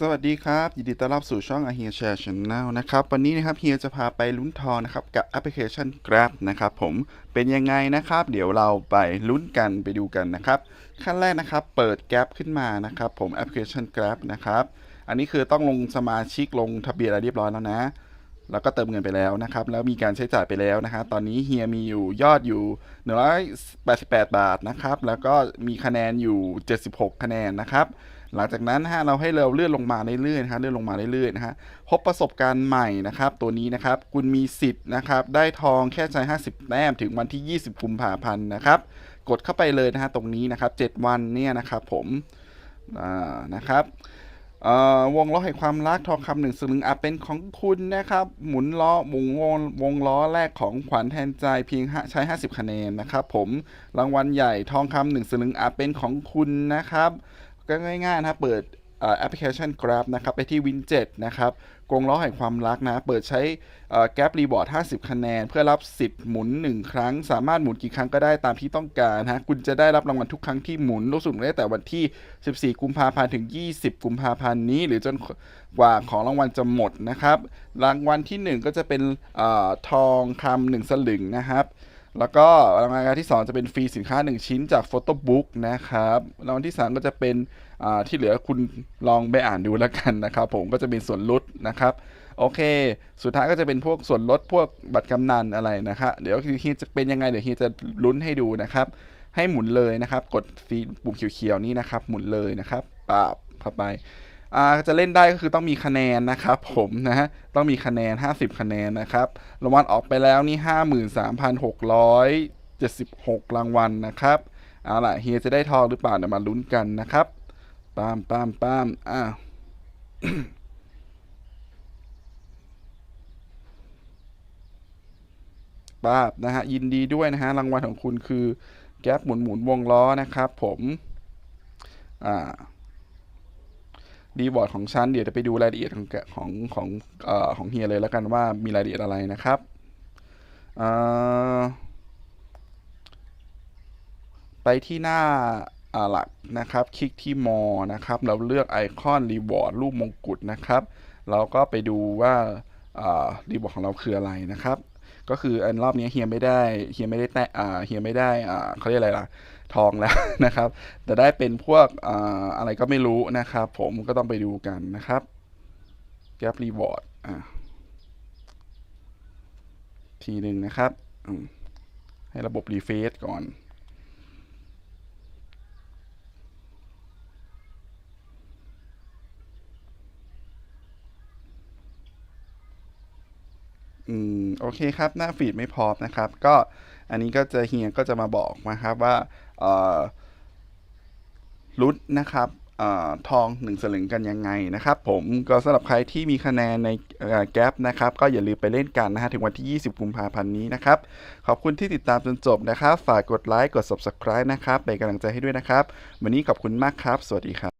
สวัสดีครับ ยินดีต้อนรับสู่ช่อง a h e r Share Channel นะครับ วันนี้นะครับเฮียจะพาไปลุ้นทองนะครับ กับแอปพลิเคชัน Grab นะครับผมเป็นยังไงนะครับ เดี๋ยวเราไปลุ้นกันไปดูกันนะครับ ขั้นแรกนะครับ เปิด Grab ขึ้นมานะครับ ผมแอปพลิเคชัน Grab นะครับ อันนี้คือต้องลงสมาชิกลงทะเบียนอะไรเรียบร้อยแล้วนะ แล้วก็เติมเงินไปแล้วนะครับ แล้วมีการใช้จ่ายไปแล้วนะครับตอนนี้เฮียมีอยู่ยอดอยู่188 บาทนะครับแล้วก็มีคะแนนอยู่ 76 คะแนนนะครับ หลังจากนั้นฮะเราให้เราเลื่อนลงมาเรื่อยๆนะฮะเลื่อนลงมาเรื่อยๆนะฮะพบประสบการณ์ใหม่นะครับ ตัวนี้นะครับคุณมีสิทธิ์นะครับ ได้ทองแค่ใช้ 50 แต้มถึงวันที่ 20กุมภาพันธ์นะครับ กดเข้าไปเลยนะฮะตรงนี้นะครับ 7 วันเนี่ยนะครับผมอ่านะครับวงล้อแห่งความรักทองคำหนึ่งสลึงอาจเป็นของคุณนะครับ หมุนล้อหมุนวงวงล้อแรกของขวัญแทนใจเพียงห้าใช้ 50 คะแนนนะครับ ผมรางวัลใหญ่ทองคำหนึ่งสลึงอาจเป็นของคุณนะครับ ก็ง่ายๆนะครับเปิดแอปพลิเคชัน Grab นะครับไปที่วินเจ็นะครับกรงล้อแห่งความรักนะ เปิดใช้เอ่อ Grab Reward 50 คะแนน เพื่อรับสิทธิ์หมุน 1 ครั้ง สามารถหมุนกี่ครั้งก็ได้ตามที่ต้องการนะคุณจะได้รับรางวัลทุกครั้งที่หมุนรู้สึกได้แต่วันที่ 14 กุมภาพันธ์ถึง 20 กุมภาพันธ์นี้ หรือจนกว่าของรางวัลจะหมดนะครับรางวัลที่ 1 ก็จะเป็นออทองคำหนึ่งสลึงนะครับ แล้วก็รางวัลที่ 2 จะเป็นฟรีสินค้า 1 ชิ้นจากโฟโต้บุ๊กนะครับรางวัลที่ 3 ก็จะเป็นที่เหลือคุณลองไปอ่านดูแล้วกันนะครับ ผมก็จะมีส่วนลดนะครับ โอเค สุดท้ายก็จะเป็นพวกส่วนลดพวกบัตรกำนันอะไรนะครับเดี๋ยวเฮียจะเป็นยังไงเดี๋ยวเฮียจะลุ้นให้ดูนะครับ ให้หมุนเลยนะครับ กดฟรีปุ่มเขียวๆนี้นะครับ หมุนเลยนะครับปาบเข้าไป จะเล่นได้ก็คือต้องมีคะแนนนะครับผมนะฮะต้องมีคะแนน 50 คะแนนนะครับรางวัลออกไปแล้วนี่53,676 รางวัลนะครับเอาล่ะเฮียจะได้ทองหรือเปล่าเดี๋ยวมาลุ้นกันนะครับปามปามปามอ่าป้าบนะฮะยินดีด้วยนะฮะรางวัลของคุณคือแก๊ปหมุนหมุนวงล้อนะครับผม อ่า ดีบอร์ดของฉันเดี๋ยวจะไปดูรายละเอียดของของของเอ่อของเฮียเลยแล้วกันว่ามีรายละเอียดอะไรนะครับไปที่หน้าหลักนะครับ คลิกที่มอนะครับ เราเลือกไอคอนรีวอร์ดรูปมงกุฎนะครับ เราก็ไปดูว่าอ่ารีวอร์ดของเราคืออะไรนะครับ ก็คืออันรอบนี้เฮียไม่ได้เฮียไม่ได้แตะอ่าเฮียไม่ได้อ่าเขาเรียกอะไรล่ะทองแล้วนะครับ แต่ได้เป็นพวกอ่าอะไรก็ไม่รู้นะครับ ผมก็ต้องไปดูกันนะครับแกปรีวอร์ดอ่าทีหนึ่งนะครับ ให้ระบบรีเฟซก่อนอืม โอเคครับ หน้าฟีดไม่พร้อมนะครับ ก็อันนี้ก็จะเฮียก็จะมาบอกนะครับว่าเอ่อลุ้นนะครับเอ่อทองหนึ่งสลึงกันยังไงนะครับ ผมก็สำหรับใครที่มีคะแนนในแกปนะครับ ก็อย่าลืมไปเล่นกันนะฮะถึงวันที่ 20กุมภาพันธ์นี้นะครับ ขอบคุณที่ติดตามจนจบนะครับ ฝากกดไลค์กด subscribe นะครับเป็นกำลังใจให้ด้วยนะครับ วันนี้ขอบคุณมากครับ สวัสดีครับ